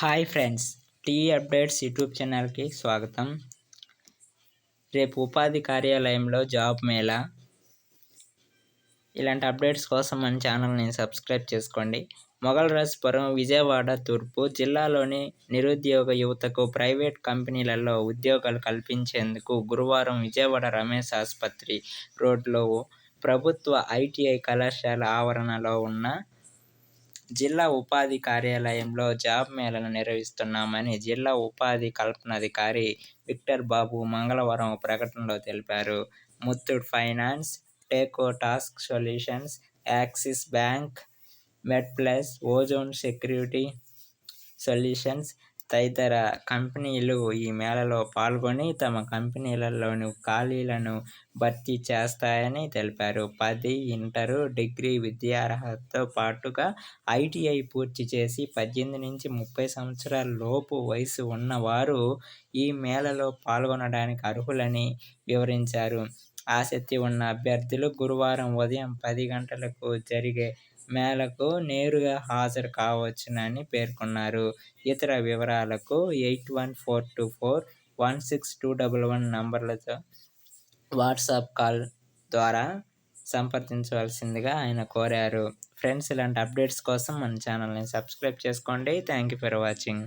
Hi friends T updates YouTube ఛానల్కి స్వాగతం. రేపు ఉపాధి కార్యాలయంలో జాబ్ మేళా. ఇలాంటి అప్డేట్స్ కోసం మన ఛానల్ని సబ్స్క్రైబ్ చేసుకోండి. మొగల్రాజ్పురం విజయవాడ తూర్పు జిల్లాలోని నిరుద్యోగ యువతకు ప్రైవేట్ కంపెనీలలో ఉద్యోగాలు కల్పించేందుకు గురువారం విజయవాడ రమేష్ ఆసుపత్రి రోడ్లో ప్రభుత్వ ఐటీఐ కళాశాల ఆవరణలో ఉన్న జిల్లా ఉపాధి కార్యాలయంలో జాబ్ మేళను నిర్వహిస్తున్నామని జిల్లా ఉపాధి కల్పనాధికారి విక్టర్ బాబు మంగళవారం ప్రకటనలో తెలిపారు. Muthoot finance టేకో task solutions Axis bank MedPlus Ozone security solutions తదితర కంపెనీలు ఈ మేళలో పాల్గొని తమ కంపెనీలలోని ఖాళీలను భర్తీ చేస్తాయని తెలిపారు. పది ఇంటరు డిగ్రీ విద్యార్హతతో పాటుగా ఐటీఐ పూర్తి చేసి పద్దెనిమిది నుంచి ముప్పై సంవత్సరాల లోపు వయసు ఉన్నవారు ఈ మేళలో పాల్గొనడానికి అర్హులని వివరించారు. ఆసక్తి ఉన్న అభ్యర్థులు గురువారం ఉదయం పది గంటలకు జరిగే మేళకు నేరుగా హాజరు కావచ్చునని పేర్కొన్నారు. ఇతర వివరాలకు eight one four two four one six two double one నంబర్లతో WhatsApp call ద్వారా సంప్రదించవలసిందిగా ఆయన కోరారు. ఫ్రెండ్స్ ఇలాంటి అప్డేట్స్ కోసం మన ఛానల్ని సబ్స్క్రైబ్ చేసుకోండి. Thank you for watching.